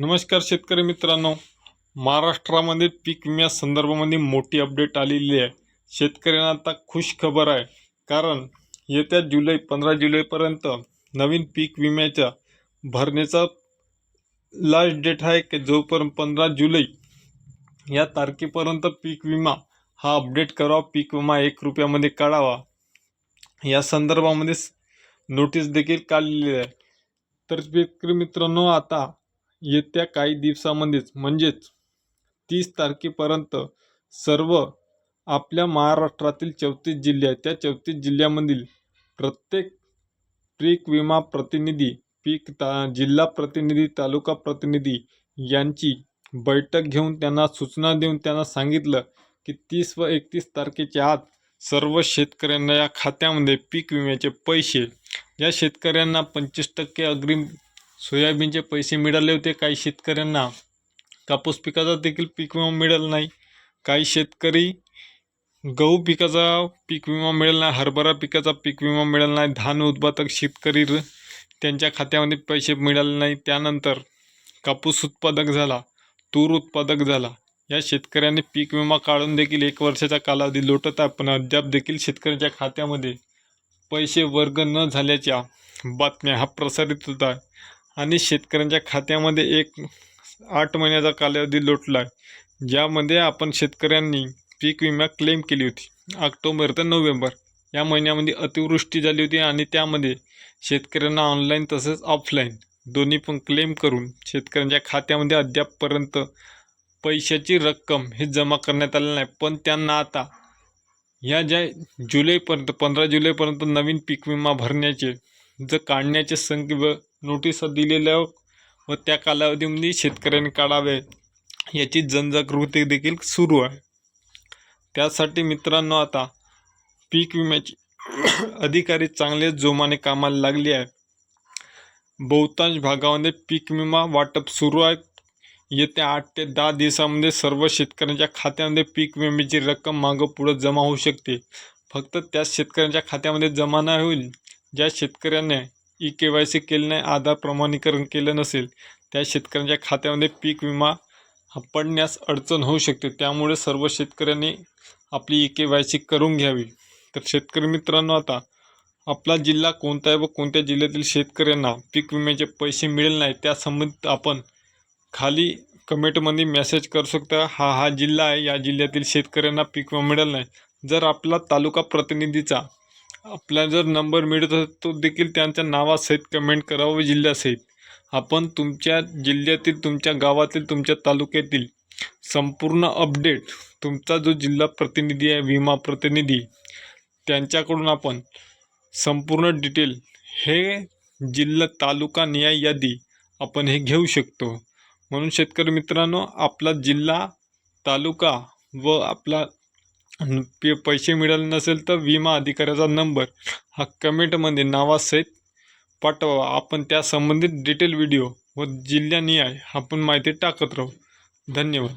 नमस्कार शेतकरी मित्रांनो. महाराष्ट्रामध्ये पीक विम्या संदर्भामध्ये मोठी अपडेट आलेली आहे. शेतकऱ्यांना आता खुश खबर आहे. कारण येत्या जुलै पंधरा जुलैपर्यंत नवीन पीक विम्याच्या भरण्याचा लास्ट डेट आहे की जोपर्यंत पंधरा जुलै या तारखेपर्यंत पीक विमा हा अपडेट करावा पीक विमा एक रुपयामध्ये काढावा या संदर्भामध्ये नोटीस देखील काढलेली आहे. तर शेतकरी मित्रांनो आता येत्या काही दिवसामध्येच म्हणजेच तीस तारखेपर्यंत सर्व आपल्या महाराष्ट्रातील चौतीस जिल्हे आहेत त्या चौतीस जिल्ह्यामधील प्रत्येक पीक विमा प्रतिनिधी पीक ता जिल्हा प्रतिनिधी तालुका प्रतिनिधी यांची बैठक घेऊन त्यांना सूचना देऊन त्यांना सांगितलं की तीस व एकतीस तारखेच्या आत सर्व शेतकऱ्यांना या खात्यामध्ये पीक विम्याचे पैसे या शेतकऱ्यांना पंचवीस टक्के अग्रिम सोयाबीनचे पैसे मिळाले होते. काही शेतकऱ्यांना कापूस पिकाचा देखील पीक विमा मिळाला नाही. काही शेतकरी गहू पिकाचा पीक विमा मिळाला नाही. हरभरा पिकाचा पीक विमा मिळाला नाही. धान उत्पादक शेतकरी र- त्यांच्या खात्यामध्ये पैसे मिळाले नाही. त्यानंतर कापूस उत्पादक झाला तूर उत्पादक झाला. या शेतकऱ्यांनी पीक विमा काढून देखील एक वर्षाचा कालावधी लोटत आहे. पण अद्याप देखील शेतकऱ्यांच्या खात्यामध्ये पैसे वर्ग न झाल्याच्या बातम्या हा प्रसारित होत आहे. आणि शेतकऱ्यांच्या खात्यामध्ये एक आठ महिन्याचा कालावधी लोटला आहे ज्यामध्ये आपण शेतकऱ्यांनी पीक विमा क्लेम केली होती. ऑक्टोबर ते नोव्हेंबर या महिन्यामध्ये अतिवृष्टी झाली होती आणि त्यामध्ये शेतकऱ्यांना ऑनलाईन तसेच ऑफलाईन दोन्ही पण क्लेम करून शेतकऱ्यांच्या खात्यामध्ये अद्यापपर्यंत पैशाची रक्कम हे जमा करण्यात आलेली नाही. पण त्यांना आता ह्या ज्या जुलैपर्यंत पंधरा जुलैपर्यंत नवीन पीक विमा भरण्याचे जर काढण्याचे संख्य व नोटिसा दिलेल्या व त्या कालावधीमध्ये शेतकऱ्यांनी काढावे याची जनजागृती देखील सुरू आहे. त्यासाठी मित्रांनो आता पीक विम्याची अधिकारी चांगले जोमाने कामाला लागले आहे बहुतांश भागामध्ये पीक विमा वाटप सुरू आहे येत्या आठ ते दहा दिवसामध्ये सर्व शेतकऱ्यांच्या खात्यामध्ये पीक विम्याची रक्कम मागं पुढं जमा होऊ शकते. फक्त त्याच शेतकऱ्यांच्या खात्यामध्ये जमा नाही होईल ज्या शेतकऱ्याने ई के वाय सी केलं नाही आधार प्रमाणीकरण केलं नसेल त्या शेतकऱ्यांच्या खात्यामध्ये पीक विमा पडण्यास अडचण होऊ शकते. त्यामुळे सर्व शेतकऱ्यांनी आपली ई के वाय सी करून घ्यावी. तर शेतकरी मित्रांनो आता आपला जिल्हा कोणता आहे व कोणत्या जिल्ह्यातील शेतकऱ्यांना पीक विम्याचे पैसे मिळेल नाही त्यासंबंधित आपण खाली कमेंटमध्ये मेसेज करू शकता. हा हा जिल्हा आहे या जिल्ह्यातील शेतकऱ्यांना पीक विमा मिळेल नाही. जर आपला तालुका प्रतिनिधीचा आपला जर नंबर मिळत असेल तो देखील त्यांच्या नावासहित कमेंट करावं व जिल्ह्यासहित. आपण तुमच्या जिल्ह्यातील तुमच्या गावातील तुमच्या तालुक्यातील संपूर्ण अपडेट तुमचा जो जिल्हा प्रतिनिधी आहे विमा प्रतिनिधी त्यांच्याकडून आपण संपूर्ण डिटेल हे जिल्हा तालुका न्याय यादी आपण हे घेऊ शकतो. म्हणून शेतकरी मित्रांनो आपला जिल्हा तालुका व आपला पे पैसे मिळाले नसेल तर विमा अधिकाऱ्याचा नंबर हा कमेंटमध्ये नावासहित पाठवा. आपण त्या संबंधित डिटेल व्हिडिओ व जिल्ह्यानिहाय आपण माहिती टाकत राहू. धन्यवाद.